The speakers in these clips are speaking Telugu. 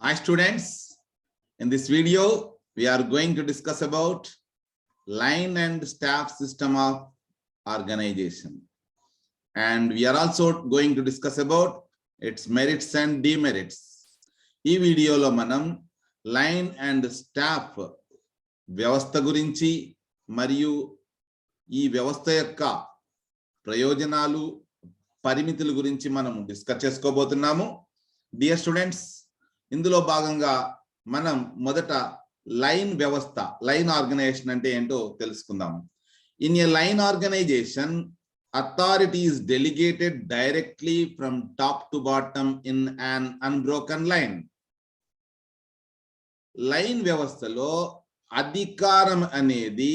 Hi students, in this video, we are going to discuss about line and staff system of organization. And we are also going to discuss about its merits and demerits. ఈ వీడియోలో మనం లైన్ అండ్ స్టాఫ్ వ్యవస్థ గురించి మరియు ఈ వ్యవస్థ యొక్క ప్రయోజనాలు పరిమితుల గురించి మనం డిస్కస్ చేసుకోబోతున్నాము డియర్ స్టూడెంట్స్ ఇందులో భాగంగా మనం మొదట లైన్ వ్యవస్థ లైన్ ఆర్గనైజేషన్ అంటే ఏంటో తెలుసుకుందాం. In a line organization authorities is delegated directly from top to bottom in un unbroken line line వ్యవస్థలో అధికారం అనేది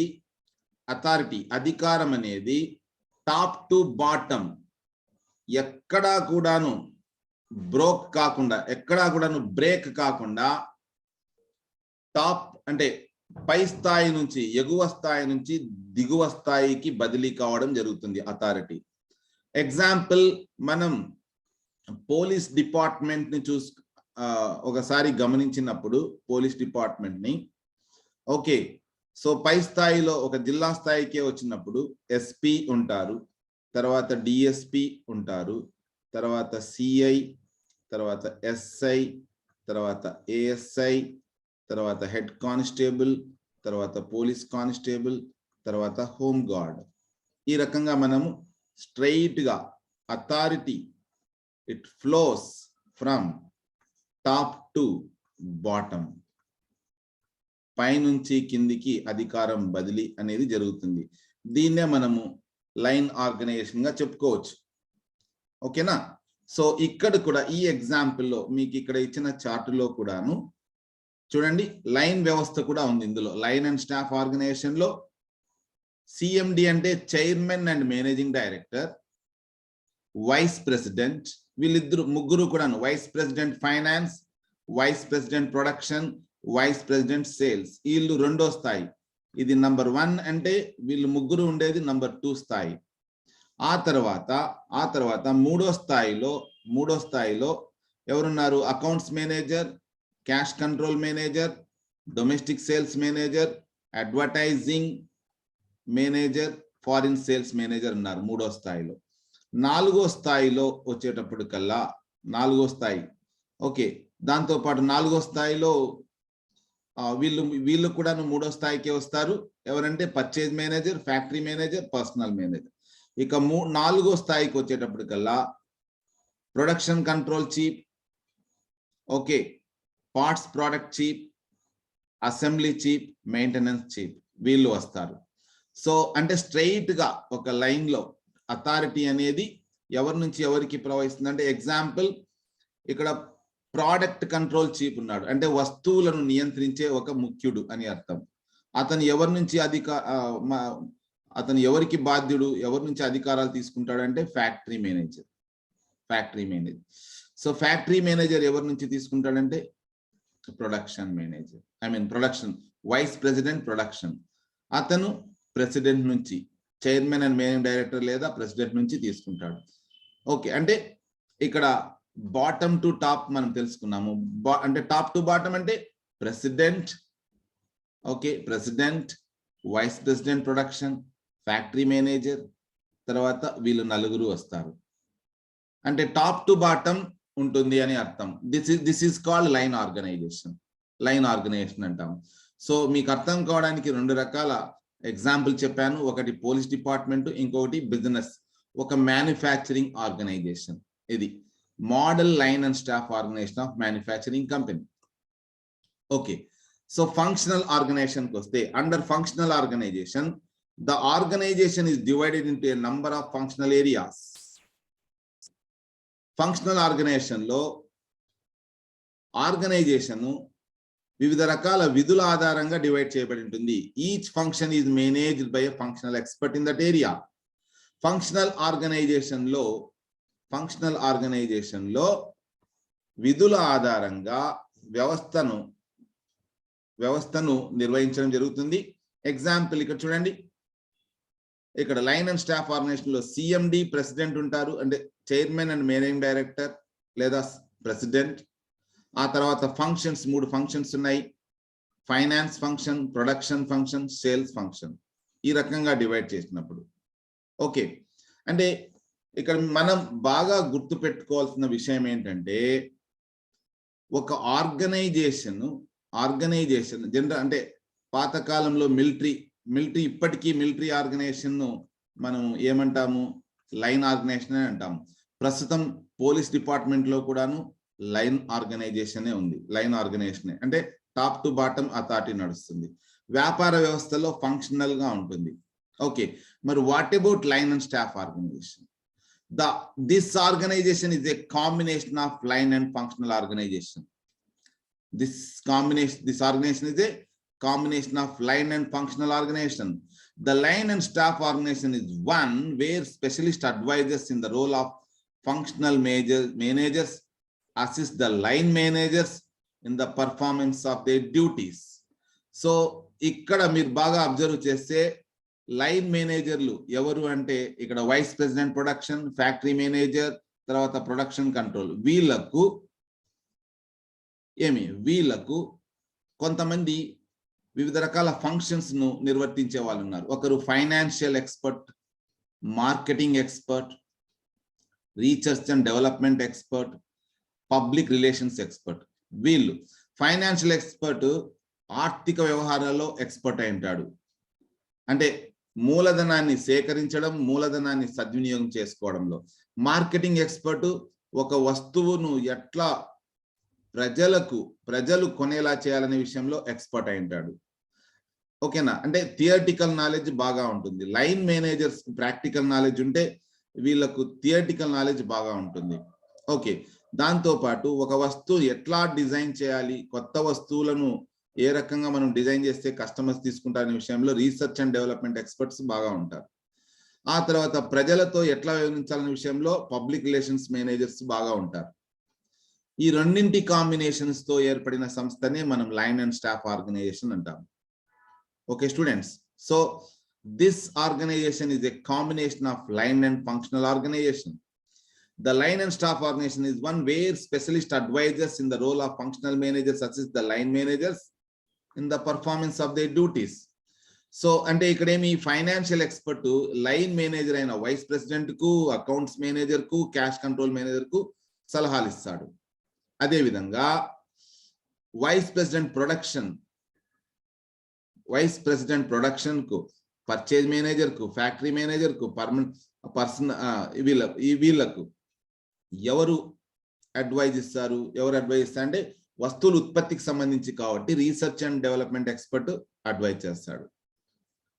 అథారిటీ అధికారం అనేది టాప్ టు బాటమ్ ఎక్కడా కూడాను బ్రోక్ కాకుండా ఎక్కడా కూడాను బ్రేక్ కాకుండా టాప్ అంటే పై స్థాయి నుంచి ఎగువ స్థాయి నుంచి దిగువ స్థాయికి బదిలీ కావడం జరుగుతుంది అథారిటీ ఎగ్జాంపుల్ మనం పోలీస్ డిపార్ట్మెంట్ని చూస్ ఒకసారి గమనించినప్పుడు పోలీస్ డిపార్ట్మెంట్ని ఓకే సో పై స్థాయిలో ఒక జిల్లా స్థాయికే వచ్చినప్పుడు ఎస్పీ ఉంటారు తర్వాత డిఎస్పి ఉంటారు తర్వాత సిఐ తర్వాత ఎస్ఐ తర్వాత ఏఎస్ఐ తర్వాత హెడ్ కానిస్టేబుల్ తర్వాత పోలీస్ కానిస్టేబుల్ తర్వాత హోమ్ గార్డ్ ఈ రకంగా మనము స్ట్రైట్గా authority it flows from top to bottom పైనుంచి కిందికి అధికారం బదిలీ అనేది జరుగుతుంది. దీన్నే మనము లైన్ ఆర్గనైజేషన్గా చెప్పుకోవచ్చు. ఓకేనా? సో ఇక్కడ కూడా ఈ ఎగ్జాంపుల్లో మీకు ఇక్కడ ఇచ్చిన చార్టులో కూడాను చూడండి లైన్ వ్యవస్థ కూడా ఉంది ఇందులో. లైన్ అండ్ స్టాఫ్ ఆర్గనైజేషన్లో సిఎండి అంటే chairman and managing director vice president వీళ్ళిద్దరు ముగ్గురు కూడాను. Vice president finance vice president production vice president sales వీళ్ళు రెండో స్థాయి. ఇది నంబర్ వన్ అంటే వీళ్ళు ముగ్గురు ఉండేది నంబర్ టూ స్థాయి. ఆ తర్వాత ఆ తర్వాత మూడో స్థాయిలో మూడో స్థాయిలో ఎవరున్నారు? Accounts manager cash control manager domestic sales manager advertising manager foreign sales manager ఉన్నారు మూడో స్థాయిలో. నాలుగో స్థాయిలో వచ్చేటప్పుడు కల్లా నాలుగో స్థాయి. ఓకే దాంతో పాటు నాలుగో స్థాయిలో వీళ్ళు వీళ్ళు కూడా మూడో స్థాయికి వస్తారు. ఎవరంటే purchase manager factory manager personnel manager ఇక మూ నాలుగో స్థాయికి వచ్చేటప్పటికల్లా production control chief okay parts product chief assembly chief maintenance chief వీళ్ళు వస్తారు. సో అంటే స్ట్రైట్గా ఒక లైన్లో అథారిటీ అనేది ఎవరి నుంచి ఎవరికి ప్రవహిస్తుంది? అంటే ఎగ్జాంపుల్ ఇక్కడ ప్రోడక్ట్ కంట్రోల్ చీఫ్ ఉన్నాడు. అంటే వస్తువులను నియంత్రించే ఒక ముఖ్యుడు అని అర్థం. అతను ఎవరి నుంచి అధిక అతను ఎవరికి బాధ్యుడు ఎవరి నుంచి అధికారాలు తీసుకుంటాడు అంటే factory manager. Factory manager. So factory manager ఎవరి నుంచి తీసుకుంటాడంటే production manager. I mean production vice president production. అతను ప్రెసిడెంట్ నుంచి చైర్మన్ అండ్ మేనేజింగ్ డైరెక్టర్ లేదా ప్రెసిడెంట్ నుంచి తీసుకుంటాడు. ఓకే అంటే ఇక్కడ బాటమ్ టు టాప్ మనం తెలుసుకున్నాము. బా- అంటే టాప్ టు బాటమ్ అంటే president okay president vice president production factory manager తర్వాత వీళ్ళు నలుగురు వస్తారు. అంటే టాప్ టు బాటమ్ ఉంటుంది అని అర్థం. This is this is called line organization. Line organization అంటాం. సో మీకు అర్థం కావడానికి రెండు రకాల ఎగ్జాంపుల్ చెప్పాను. ఒకటి పోలీస్ డిపార్ట్మెంట్ ఇంకొకటి బిజినెస్. ఒక మ్యానుఫ్యాక్చరింగ్ ఆర్గనైజేషన్. ఇది model line and staff organization of manufacturing company. Okay. So functional ఆర్గనైజేషన్కి వస్తే under functional organization the organization is divided into a number of functional areas functional ఆర్గనైజేషన్లో ఆర్గనైజేషన్ వివిధ రకాల విధుల ఆధారంగా డివైడ్ చేయబడి ఉంటుంది. Each function is managed by functional expert in that area functional ఆర్గనైజేషన్లో ఫంక్షనల్ ఆర్గనైజేషన్లో విధుల ఆధారంగా వ్యవస్థను వ్యవస్థను నిర్వహించడం జరుగుతుంది. ఎగ్జాంపుల్ ఇక్కడ చూడండి. ఇక్కడ లైన్ అండ్ స్టాఫ్ ఆర్గనైజేషన్లో సిఎండి ప్రెసిడెంట్ ఉంటారు. అంటే చైర్మన్ అండ్ మేనేజింగ్ డైరెక్టర్ లేదా ప్రెసిడెంట్. ఆ తర్వాత ఫంక్షన్స్ మూడు ఫంక్షన్స్ ఉన్నాయి. Finance function production function sales function. ఈ రకంగా డివైడ్ చేసినప్పుడు. ఓకే. అంటే ఇక్కడ మనం బాగా గుర్తు పెట్టుకోవాల్సిన విషయం ఏంటంటే ఒక ఆర్గనైజేషన్ ఆర్గనైజేషన్ జనరల్ అంటే పాతకాలంలో మిలిటరీ మిలిటరీ ఇప్పటికీ మిలిటరీ ఆర్గనైజేషన్ మనం ఏమంటాము? లైన్ ఆర్గనైజేషన్ అని అంటాము. ప్రస్తుతం పోలీస్ డిపార్ట్మెంట్లో కూడాను లైన్ ఆర్గనైజేషనే ఉంది. Line organization. అంటే టాప్ టు బాటమ్ అథారిటీ నడుస్తుంది. వ్యాపార వ్యవస్థలో ఫంక్షనల్గా ఉంటుంది. ఓకే. మరి what about line and staff organization? The this organization is a combination of line and functional organization. This combination this organization is a combination of line and functional organization the line and staff organization is one where specialist advisors in the role of functional major managers assist the line managers in the performance of their duties so ఇక్కడ మీరు బాగా అబ్జర్వ్ చేస్తే లైన్ మేనేజర్లు ఎవరు అంటే ఇక్కడ vice president production factory manager తర్వాత ప్రొడక్షన్ కంట్రోల్ వీళ్ళకు ఏమి వీళ్ళకు కొంతమంది వివిధ రకాల ఫంక్షన్స్ను నిర్వర్తించే వాళ్ళు ఉన్నారు. ఒకరు financial expert marketing expert research and development expert public relations expert వీళ్ళు ఫైనాన్షియల్ ఎక్స్పర్ట్ ఆర్థిక వ్యవహారాల్లో ఎక్స్పర్ట్ అయి ఉంటాడు. అంటే మూలధనాన్ని సేకరించడం మూలధనాన్ని సద్వినియోగం చేసుకోవడంలో. మార్కెటింగ్ ఎక్స్పర్ట్ ఒక వస్తువును ఎట్లా ప్రజలకు ప్రజలు కొనేలా చేయాలనే విషయంలో ఎక్స్పర్ట్ అయి ఉంటాడు. ఓకేనా? అంటే థియటికల్ నాలెడ్జ్ బాగా ఉంటుంది. లైన్ మేనేజర్స్ ప్రాక్టికల్ నాలెడ్జ్ ఉంటే వీళ్ళకు థియటికల్ నాలెడ్జ్ బాగా ఉంటుంది. ఓకే. దాంతో పాటు ఒక వస్తువు ఎట్లా డిజైన్ చేయాలి కొత్త వస్తువులను ఏ రకంగా మనం డిజైన్ చేస్తే కస్టమర్స్ తీసుకుంటారనే విషయంలో రీసెర్చ్ అండ్ డెవలప్మెంట్ ఎక్స్పర్ట్స్ బాగా ఉంటారు. ఆ తర్వాత ప్రజలతో ఎట్లా వ్యవహరించాలనే విషయంలో పబ్లిక్ రిలేషన్స్ మేనేజర్స్ బాగా ఉంటారు. ఈ రెండింటి కాంబినేషన్స్తో ఏర్పడిన సంస్థనే మనం లైన్ అండ్ స్టాఫ్ ఆర్గనైజేషన్ అంటాం. Okay students so this organization is a combination of line and functional organization The line and staff organization is one where specialist advisors in the role of functional managers assist the line managers in the performance of their duties. So అంటే ఇక్కడేమి ఫైనాన్షియల్ ఎక్స్పర్ట్ లైన్ మేనేజర్ అయిన వైస్ ప్రెసిడెంట్కు అకౌంట్స్ మేనేజర్కు క్యాష్ కంట్రోల్ మేనేజర్కు సలహాలు ఇస్తాడు. అదేవిధంగా వైస్ ప్రెసిడెంట్ ప్రొడక్షన్ వైస్ ప్రెసిడెంట్ ప్రొడక్షన్కు పర్చేజ్ మేనేజర్కు ఫ్యాక్టరీ మేనేజర్కు పర్మనెంట్ పర్సన్ వీళ్ళ ఈ వీళ్ళకు ఎవరు అడ్వైజ్ ఇస్తారు? ఎవరు అడ్వైజ్ ఇస్తారు? అంటే వస్తువులు ఉత్పత్తికి సంబంధించి కాబట్టి research and development expert advise చేస్తాడు.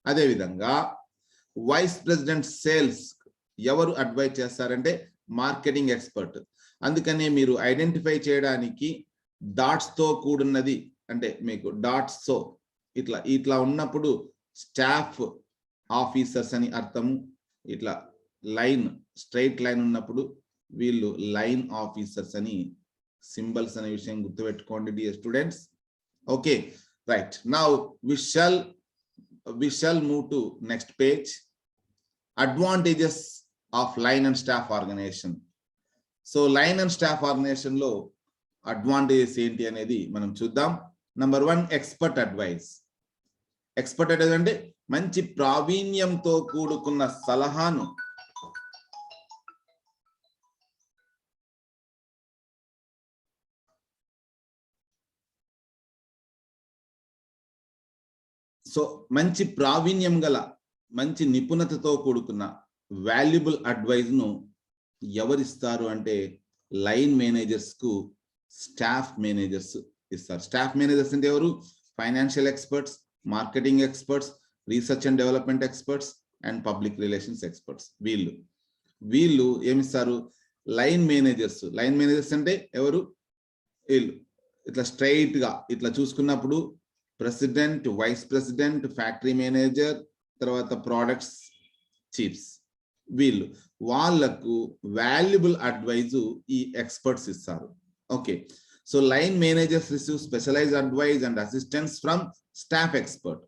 అదేవిధంగా వైస్ ప్రెసిడెంట్ సేల్స్ ఎవరు అడ్వైజ్ చేస్తారంటే మార్కెటింగ్ ఎక్స్పర్ట్ అందుకనే మీరు ఐడెంటిఫై చేయడానికి డాట్స్తో కూడున్నది అంటే మీకు డాట్స్తో ఇట్లా ఇట్లా ఉన్నప్పుడు స్టాఫ్ ఆఫీసర్స్ అని అర్థము ఇట్లా లైన్ స్ట్రైట్ లైన్ ఉన్నప్పుడు వీళ్ళు లైన్ ఆఫీసర్స్ అని సింబల్స్ అనే విషయం గుర్తుపెట్టుకోండి dear students okay right now we shall we shall move to next page advantages of line and staff organization so line and staff ఆర్గనైజేషన్లో అడ్వాంటేజెస్ ఏంటి అనేది మనం చూద్దాం. Number one expert advice expert advice అంటే మంచి ప్రావీణ్యంతో కూడుకున్న సలహాను. సో మంచి ప్రావీణ్యం గల మంచి నిపుణతతో కూడుకున్న వాల్యుబుల్ అడ్వైజ్ను ఎవరిస్తారు అంటే లైన్ మేనేజర్స్కు స్టాఫ్ మేనేజర్స్ ఇస్తారు. స్టాఫ్ మేనేజర్స్ అంటే ఎవరు? Financial experts marketing experts research and development experts and public relations experts వీళ్ళు. వీళ్ళు ఏమిస్తారు? Line managers. లైన్ మేనేజర్స్ అంటే ఎవరు? వీళ్ళు. ఇట్లా స్ట్రైట్గా ఇట్లా చూసుకున్నప్పుడు president vice president factory manager తర్వాత ప్రోడక్ట్స్ చీఫ్స్. వీళ్ళు వాళ్ళకు వాల్యుబుల్ అడ్వైజ్ ఈ ఎక్స్పర్ట్స్ ఇస్తారు. Okay. So line managers receive specialize advise and assistance from staff expert.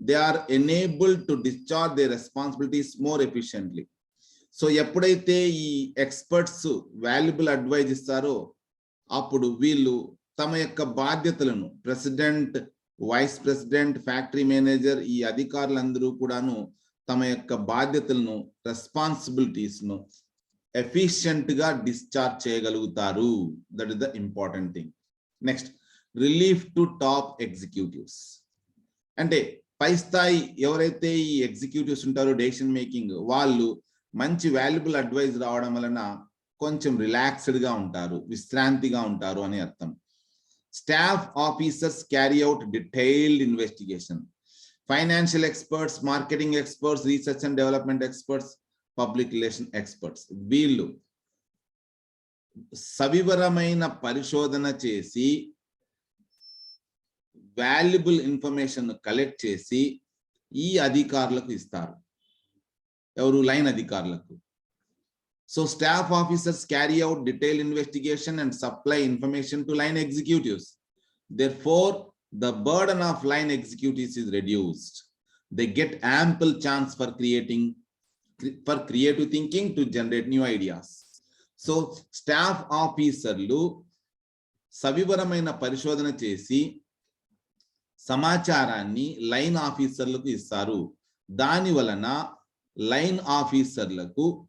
They are enable to discharge their responsibilities more efficiently. So ఎప్పుడైతే ఈ ఎక్స్పర్ట్స్ వాల్యుబుల్ అడ్వైజ్ ఇస్తారో అప్పుడు వీళ్ళు తమ యొక్క బాధ్యతలను president vice president factory manager ఈ అధికారులందరూ కూడాను తమ యొక్క బాధ్యతలను రెస్పాన్సిబిలిటీస్ను గా డిశ్చార్జ్ చేయగలుగుతారు. That is the important thing next relief to top executives అంటే పై స్థాయి ఎవరైతే ఈ ఎగ్జిక్యూటివ్స్ ఉంటారో డెసిషన్ మేకింగ్ వాళ్ళు మంచి వాల్యుబుల్ అడ్వైజ్ రావడం వలన కొంచెం రిలాక్స్డ్గా ఉంటారు విశ్రాంతిగా ఉంటారు అని అర్థం. Staff officers carry out detailed investigation financial experts marketing experts research and development experts public relation experts వీళ్ళు సవివరమైన పరిశోధన చేసి వాల్యుబుల్ ఇన్ఫర్మేషన్ కలెక్ట్ చేసి ఈ అధికారులకు ఇస్తారు. ఎవరు? లైన్ అధికారులకు. So staff officers carry out detail investigation and supply information to line executives therefore the burden of line executives is reduced they get ample chance for creating for creative thinking to generate new ideas so staff ఆఫీసర్లు సవివరమైన పరిశోధన చేసి సమాచారాన్ని లైన్ ఆఫీసర్లకు ఇస్తారు. దాని వలన లైన్ ఆఫీసర్లకు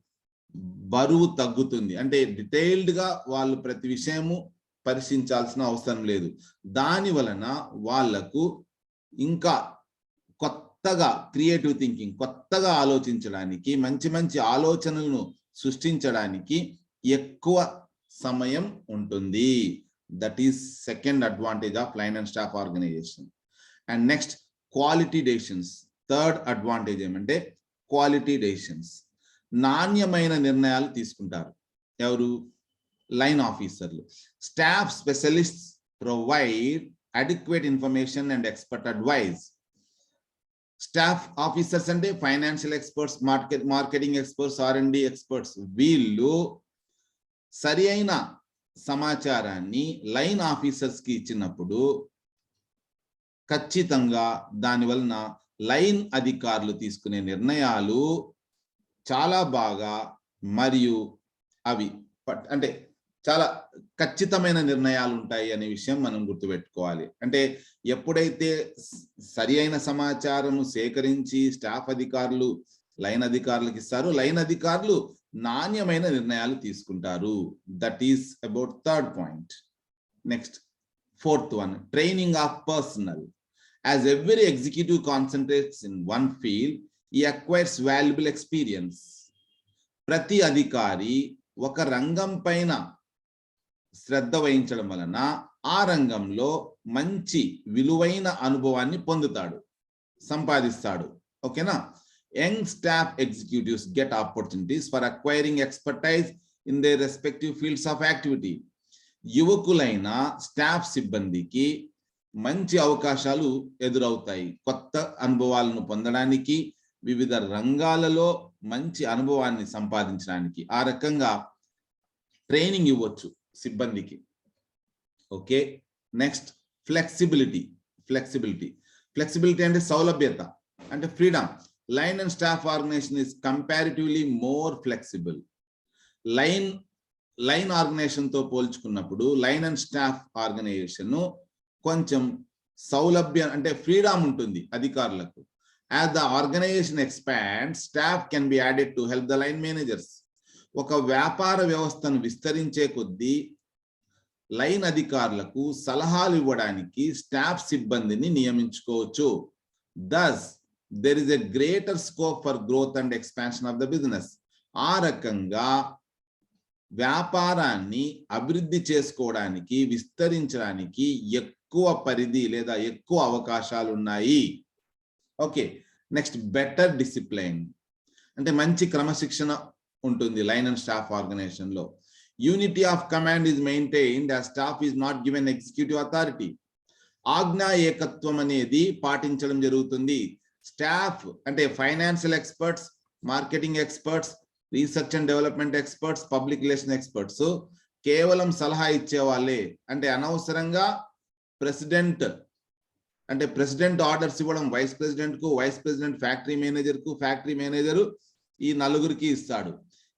బరువు తగ్గుతుంది. అంటే డీటెయిల్డ్గా వాళ్ళు ప్రతి విషయము పరిశీలించాల్సిన అవసరం లేదు. దాని వలన వాళ్ళకు ఇంకా కొత్తగా క్రియేటివ్ థింకింగ్ కొత్తగా ఆలోచించడానికి మంచి మంచి ఆలోచనలను సృష్టించడానికి ఎక్కువ సమయం ఉంటుంది. That is second advantage of line and staff organization and next quality decisions third advantage ఏమంటే క్వాలిటీ డెసిషన్స్ నాణ్యమైన నిర్ణయాలు తీసుకుంటారు. ఎవరు? లైన్ ఆఫీసర్లు staff specialist provide adequate information and expert advise staff officers అంటే financial experts market marketing experts R and experts వీళ్ళు సరి అయిన సమాచారాన్ని లైన్ ఆఫీసర్స్కి ఇచ్చినప్పుడు ఖచ్చితంగా దాని వలన లైన్ అధికారులు తీసుకునే నిర్ణయాలు చాలా బాగా మరియు అవి పట్- అంటే చాలా ఖచ్చితమైన నిర్ణయాలు ఉంటాయి అనే విషయం మనం గుర్తుపెట్టుకోవాలి. అంటే ఎప్పుడైతే సరి అయిన సమాచారం సేకరించి స్టాఫ్ అధికారులు లైన్ అధికారులకు ఇస్తారు లైన్ అధికారులు నాణ్యమైన నిర్ణయాలు తీసుకుంటారు. That is about third point next fourth one training of personnel as every executive concentrates in one field he acquires valuable experience ప్రతి అధికారి ఒక రంగం పైన శ్రద్ధ వహించడం వలన ఆ రంగంలో మంచి విలువైన అనుభవాన్ని పొందుతాడు సంపాదిస్తాడు. ఓకేనా? Young staff executives get opportunities for acquiring expertise in they respective fields of activity యువకులైన staff సిబ్బందికి మంచి అవకాశాలు ఎదురవుతాయి. కొత్త అనుభవాలను పొందడానికి వివిధ రంగాలలో మంచి అనుభవాన్ని సంపాదించడానికి. ఆ రకంగా ట్రైనింగ్ ఇవ్వచ్చు. సిబ్బందికి. Okay next flexibility flexibility. Flexibility అంటే సౌలభ్యత అంటే freedom. Line and staff organisation is comparatively more flexible. Line line ఆర్గనైజేషన్తో పోల్చుకున్నప్పుడు లైన్ అండ్ స్టాఫ్ ఆర్గనైజేషన్ కొంచెం సౌలభ్యం అంటే ఫ్రీడమ్ ఉంటుంది అధికారులకు. As the organization expand staff can be added to help the line managers. ఒక వ్యాపార వ్యవస్థను విస్తరించే కొద్దీ లైన్ అధికారులకు సలహాలు ఇవ్వడానికి స్టాఫ్ సిబ్బందిని నియమించుకోవచ్చు. Thus there is a greater scope for growth and expansion of the business ఆ రకంగా వ్యాపారాన్ని అభివృద్ధి చేసుకోవడానికి విస్తరించడానికి ఎక్కువ పరిధి లేదా ఎక్కువ అవకాశాలు ఉన్నాయి. ఓకే నెక్స్ట్ బెటర్ డిసిప్లైన్ అంటే మంచి క్రమశిక్షణ ఉంటుంది లైన్ అండ్ స్టాఫ్ ఆర్గనైజేషన్లో unity of command is maintained the staff is not given executive authority ఆజ్ఞా ఏకత్వం అనేది పాటించడం జరుగుతుంది. స్టాఫ్ అంటే financial experts marketing experts research and development experts public relation experts కేవలం సలహా ఇచ్చే వాళ్ళే. అంటే అనవసరంగా ప్రెసిడెంట్ అంటే ప్రెసిడెంట్ ఆర్డర్స్ ఇవ్వడం వైస్ ప్రెసిడెంట్కు వైస్ ప్రెసిడెంట్ ఫ్యాక్టరీ మేనేజర్కు ఫ్యాక్టరీ మేనేజర్ ఈ నలుగురికి ఇస్తాడు.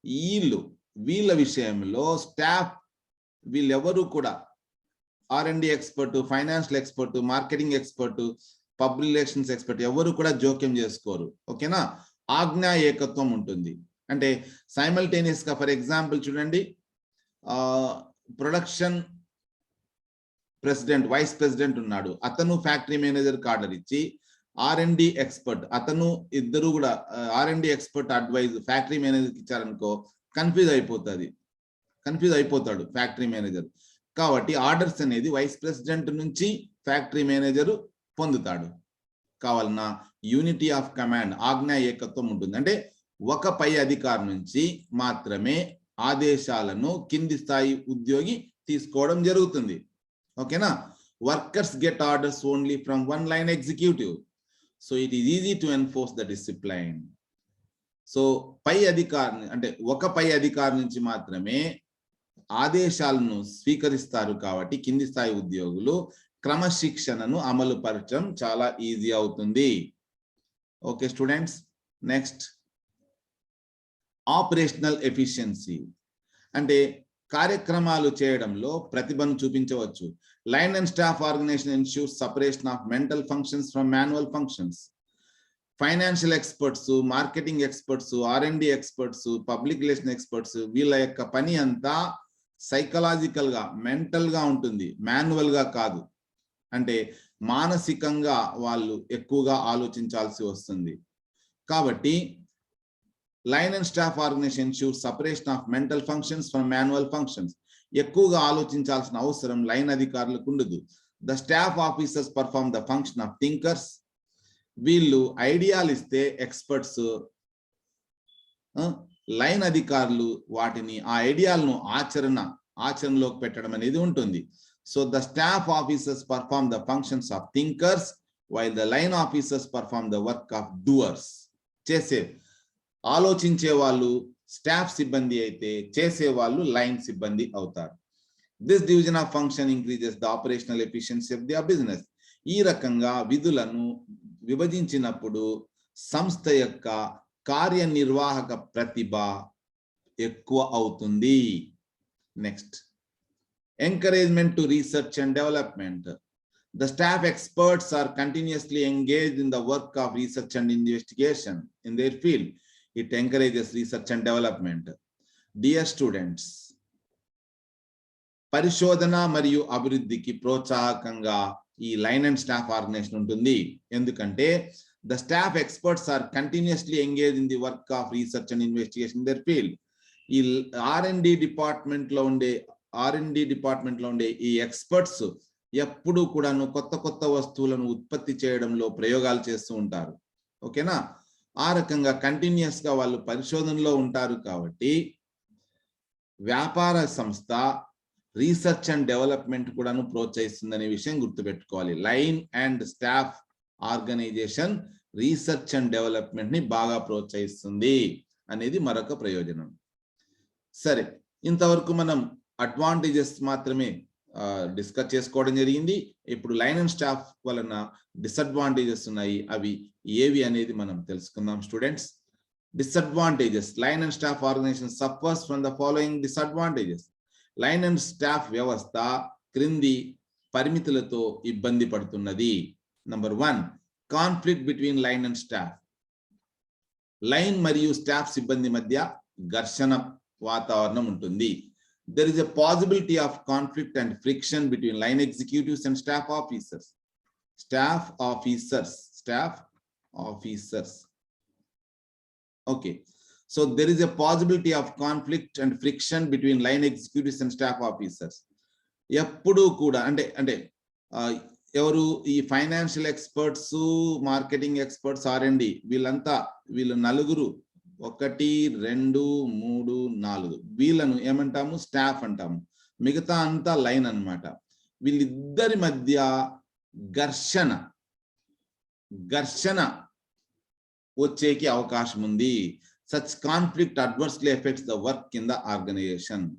వీళ్ళు వీళ్ళ విషయంలో స్టాఫ్ వీళ్ళెవరు కూడా R and expert financial expert marketing expert public relations expert ఎవరు కూడా జోక్యం చేసుకోరు. ఓకేనా? ఆజ్ఞా ఏకత్వం ఉంటుంది. అంటే సైమల్టేనియస్గా ఫర్ ఎగ్జాంపుల్ చూడండి ప్రొడక్షన్ ప్రెసిడెంట్ వైస్ ప్రెసిడెంట్ ఉన్నాడు. అతను ఫ్యాక్టరీ మేనేజర్ ఆర్డర్ ఇచ్చి ఆర్ అండ్ డి ఎక్స్పర్ట్ అతను ఇద్దరు కూడా R and D expert advise factory manager ఇచ్చారనుకో confuse అయిపోతుంది. కన్ఫ్యూజ్ అయిపోతాడు ఫ్యాక్టరీ మేనేజర్ కాబట్టి ఆర్డర్స్ అనేది వైస్ ప్రెసిడెంట్ నుంచి ఫ్యాక్టరీ మేనేజర్ పొందుతాడు. కావాలన్నా యూనిటీ ఆఫ్ కమాండ్ ఆజ్ఞా ఏకత్వం ఉంటుంది. అంటే ఒక పై అధికారి నుంచి మాత్రమే ఆదేశాలను కింది స్థాయి ఉద్యోగి తీసుకోవడం జరుగుతుంది. ఓకేనా? Workers get orders only from one line executive so it is easy to enforce the discipline so పై అధికారి అంటే ఒక పై అధికారి నుంచి మాత్రమే ఆదేశాలను స్వీకరిస్తారు కాబట్టి కింది స్థాయి ఉద్యోగులు క్రమశిక్షణను అమలు పరచడం చాలా ఈజీ అవుతుంది. Okay students next operational efficiency అంటే కార్యక్రమాలు చేయడంలో ప్రతిభను చూపించవచ్చు. Line and staff organization ensures separation of mental functions from manual functions financial experts marketing experts R and D experts public relation experts వీళ్ళ యొక్క పని అంతా సైకలాజికల్గా మెంటల్గా ఉంటుంది మాన్యువల్గా కాదు. అంటే మానసికంగా వాళ్ళు ఎక్కువగా ఆలోచించాల్సి వస్తుంది. కాబట్టి line and staff organization ensures separation of mental functions from manual functions ఎక్కువగా ఆలోచించాల్సిన అవసరం లైన్ అధికారులకు ఉండదు. The staff officers perform the function of thinkers వీళ్ళు ఐడియాలు ఇస్తే ఎక్స్పర్ట్స్ లైన్ అధికారులు వాటిని ఆ ఐడియాలను ఆచరణ ఆచరణలోకి పెట్టడం అనేది ఉంటుంది. So the staff officers perform the functions of thinkers while the line officers perform the work of doers చేసే ఆలోచించే వాళ్ళు స్టాఫ్ సిబ్బంది అయితే చేసే వాళ్ళు లైన్ సిబ్బంది అవుతారు. This division of function increases the operational efficiency of the business ఈ రకంగా విధులను విభజించినప్పుడు సంస్థ యొక్క కార్యనిర్వాహక ప్రతిభ ఎక్కువ అవుతుంది. Next encouragement to research and development The staff experts are continuously engaged in the work of research and investigation in their field. It encourages research and development. Dear students, పరిశోధన మరియు అభివృద్ధికి ప్రోత్సాహకంగా ఈ లైన్ అండ్ స్టాఫ్ ఆర్గనైజేషన్ ఉంటుంది. ఎందుకంటే the staff experts are continuously engage in the work of research and investigation their field ఈ ఆర్ అండ్ డి డిపార్ట్మెంట్లో ఉండే ఆర్ అండ్ డి డిపార్ట్మెంట్లో ఉండే ఈ ఎక్స్పర్ట్స్ ఎప్పుడు కూడాను కొత్త కొత్త వస్తువులను ఉత్పత్తి చేయడంలో ప్రయోగాలు చేస్తూ ఉంటారు. ఓకేనా? ఆ రకంగా కంటిన్యూస్గా వాళ్ళు పరిశోధనలో ఉంటారు కాబట్టి వ్యాపార సంస్థ రీసెర్చ్ అండ్ డెవలప్మెంట్ కూడాను ప్రోత్సహిస్తుందనే విషయం గుర్తుపెట్టుకోవాలి. Line and staff organization research and డెవలప్మెంట్ని బాగా ప్రోత్సహిస్తుంది అనేది మరొక ప్రయోజనం. సరే ఇంతవరకు మనం అడ్వాంటేజెస్ మాత్రమే డిస్కస్ చేసుకోవడం జరిగింది. ఇప్పుడు లైన్ అండ్ స్టాఫ్ వలన డిసడ్వాంటేజెస్ ఉన్నాయి. అవి ఏవి అనేది మనం తెలుసుకుందాం students disadvantages line and staff organization suffers from the following disadvantages line and staff వ్యవస్థ క్రింది పరిమితులతో ఇబ్బంది పడుతున్నది. Number one conflict between line and staff line మరియు స్టాఫ్ సిబ్బంది మధ్య ఘర్షణ వాతావరణం ఉంటుంది. There is a possibility of conflict and friction between line executives and staff officers. Staff officers, staff officers. Okay, so there is a possibility of conflict and friction between line executives and staff officers. ఎప్పుడు కూడా అంటే అంటే ఎవరు ఈ financial experts marketing experts R అండి వీళ్ళంతా వీళ్ళు నలుగురు ఒకటి రెండు మూడు నాలుగు. వీళ్ళను ఏమంటాము? స్టాఫ్ అంటాము. మిగతా అంతా లైన్ అన్నమాట. వీళ్ళిద్దరి మధ్య ఘర్షణ ఘర్షణ వచ్చేకి అవకాశం ఉంది such conflict adversely affects the work in the organization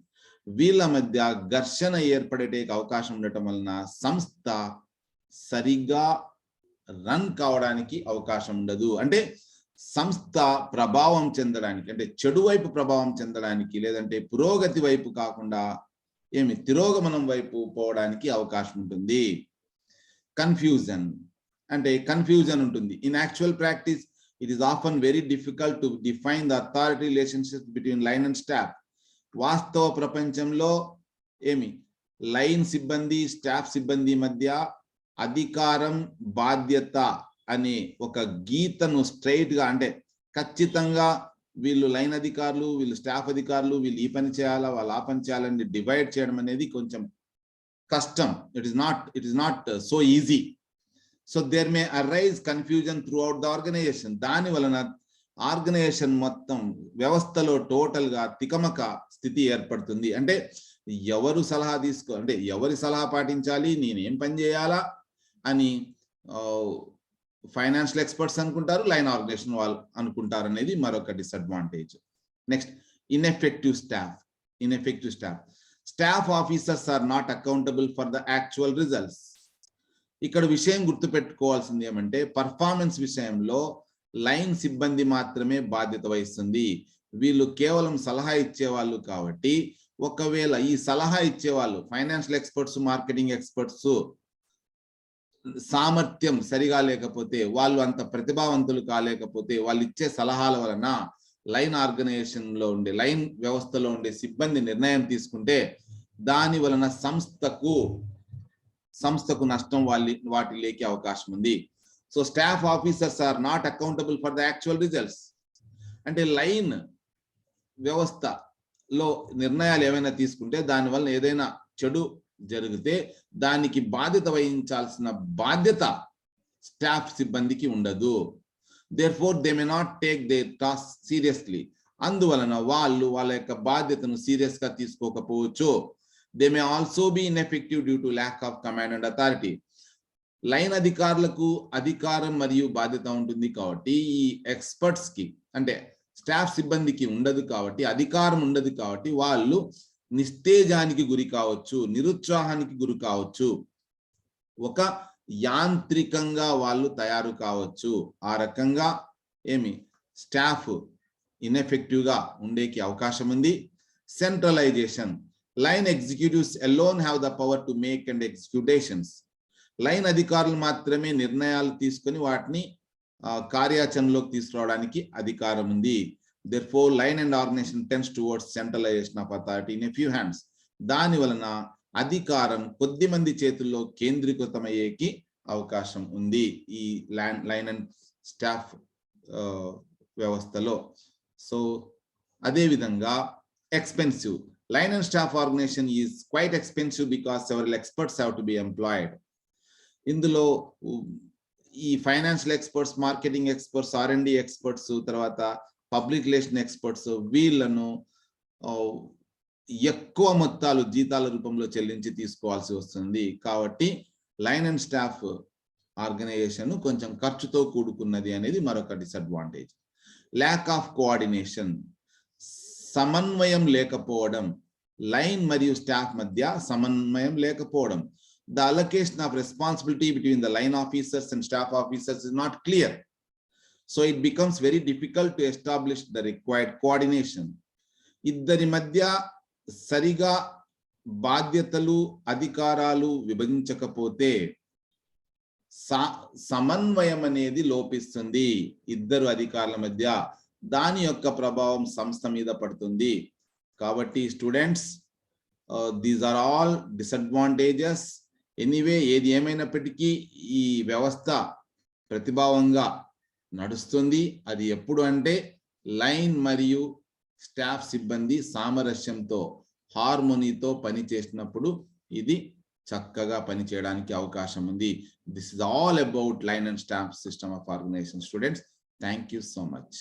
వీళ్ళ మధ్య ఘర్షణ ఏర్పడేటికి అవకాశం ఉండటం వలన సంస్థ సరిగా రన్ కావడానికి అవకాశం ఉండదు. అంటే సంస్థ ప్రభావం చెందడానికి అంటే చెడు వైపు ప్రభావం చెందడానికి లేదంటే పురోగతి వైపు కాకుండా ఏమి తిరోగమనం వైపు పోవడానికి అవకాశం ఉంటుంది. కన్ఫ్యూజన్ అంటే కన్ఫ్యూజన్ ఉంటుంది. In actual practice it is often very difficult to define the authority relationship between line and staff వాస్తవ ప్రపంచంలో ఏమి లైన్ సిబ్బంది స్టాఫ్ సిబ్బంది మధ్య అధికారం బాధ్యత అని ఒక గీతను స్ట్రైట్గా అంటే ఖచ్చితంగా వీళ్ళు లైన్ అధికారులు వీళ్ళు స్టాఫ్ అధికారులు వీళ్ళు ఈ పని చేయాలా వాళ్ళు ఆ పని చేయాలని డివైడ్ చేయడం అనేది కొంచెం కష్టం. It is not it is not so easy. So there may arise confusion throughout the organization. దాని వలన ఆర్గనైజేషన్ మొత్తం వ్యవస్థలో టోటల్గా తికమక స్థితి ఏర్పడుతుంది. అంటే ఎవరు సలహా తీసుకో అంటే ఎవరి సలహా పాటించాలి నేనేం పని చేయాలా అని ఫైనాన్షియల్ ఎక్స్పర్ట్స్ అనుకుంటారు లైన్ ఆర్గనైజేషన్ వాళ్ళు అనుకుంటారు అనేది మరొక disadvantage next ineffective staff ineffective staff staff officers are not accountable for the actual results ఇక్కడ విషయం గుర్తుపెట్టుకోవాల్సింది ఏమంటే పర్ఫార్మెన్స్ విషయంలో లైన్ సిబ్బంది మాత్రమే బాధ్యత వహిస్తుంది. వీళ్ళు కేవలం సలహా ఇచ్చేవాళ్ళు కాబట్టి ఒకవేళ ఈ సలహా ఇచ్చేవాళ్ళు ఫైనాన్షియల్ ఎక్స్పర్ట్స్ మార్కెటింగ్ ఎక్స్పర్ట్స్ సామర్థ్యం సరిగా లేకపోతే వాళ్ళు అంత ప్రతిభావంతులు కాలేకపోతే వాళ్ళు ఇచ్చే సలహాల వలన లైన్ ఆర్గనైజేషన్లో ఉండే లైన్ వ్యవస్థలో ఉండే సిబ్బంది నిర్ణయం తీసుకుంటే దాని వలన సంస్థకు సంస్థకు నష్టం వాళ్ళ వాటి లేకే అవకాశం ఉంది. So staff officers are not accountable for the actual results. అంటే లైన్ వ్యవస్థలో నిర్ణయాలు ఏమైనా తీసుకుంటే దాని వలన ఏదైనా చెడు జరిగితే దానికి బాధ్యత వహించాల్సిన బాధ్యత స్టాఫ్ సిబ్బందికి ఉండదు. Therefore they may not take the task seriously అందువలన వాళ్ళు వాళ్ళ యొక్క బాధ్యతను సీరియస్గా తీసుకోకపోవచ్చు. They may also be ineffective due to lack of command and authority line అధికారులకు అధికారం మరియు బాధ్యత ఉంటుంది కాబట్టి ఈ ఎక్స్పర్ట్స్కి అంటే స్టాఫ్ సిబ్బందికి ఉండదు కాబట్టి అధికారం ఉండదు కాబట్టి వాళ్ళు నిస్తేజానికి గురి కావచ్చు నిరుత్సాహానికి గురి కావచ్చు ఒక యాంత్రికంగా వాళ్ళు తయారు కావచ్చు. ఆ రకంగా ఏమి? స్టాఫ్ ఇన్ఎఫెక్టివ్గా ఉండేకి అవకాశం ఉంది. Centralization. Line executives alone have the power to make and executions. Line అధికారులు మాత్రమే నిర్ణయాలు తీసుకొని వాటిని కార్యాచరణలోకి తీసుకురావడానికి అధికారం ఉంది. Therefore line and organization tends towards centralization of authority in a few hands దాని వలన అధికారం కొద్ది మంది చేతుల్లో కేంద్రీకృతమయ్యేకి అవకాశం ఉంది ఈ ల్యాండ్ లైన్ అండ్ స్టాఫ్ వ్యవస్థలో. సో అదే విధంగా expensive line and staff organization is quite expensive because several experts have to be employed ఇందులో ఈ financial experts marketing experts R and experts తర్వాత పబ్లిక్ రిలేషన్ ఎక్స్పర్ట్స్ వీళ్ళను ఎక్కువ మొత్తాలు జీతాల రూపంలో చెల్లించి తీసుకోవాల్సి వస్తుంది. కాబట్టి లైన్ అండ్ స్టాఫ్ ఆర్గనైజేషన్ కొంచెం ఖర్చుతో కూడుకున్నది అనేది మరొక డిసడ్వాంటేజ్ ల్యాక్ ఆఫ్ కోఆర్డినేషన్ సమన్వయం లేకపోవడం. లైన్ మరియు స్టాఫ్ మధ్య సమన్వయం లేకపోవడం. The allocation of responsibility between the line officers and staff officers is not clear so it becomes very difficult to establish the required coordination ఇద్దరి మధ్య సరిగా బాధ్యతలు అధికారాలు విభజించకపోతే సమన్వయం అనేది లోపిస్తుంది. ఇద్దరు అధికారుల మధ్య దాని యొక్క ప్రభావం సంస్థ మీద పడుతుంది. కాబట్టి students these are all disadvantages anyway ఏది ఏమైనప్పటికీ ఈ వ్యవస్థ ప్రతిభావంగా నడుస్తుంది. అది ఎప్పుడు అంటే లైన్ మరియు స్టాఫ్ సిబ్బంది సామరస్యంతో హార్మోనీతో పని చేసినప్పుడు ఇది చక్కగా పని చేయడానికి అవకాశం ఉంది. This is all about line and staff system of organization students thank you so much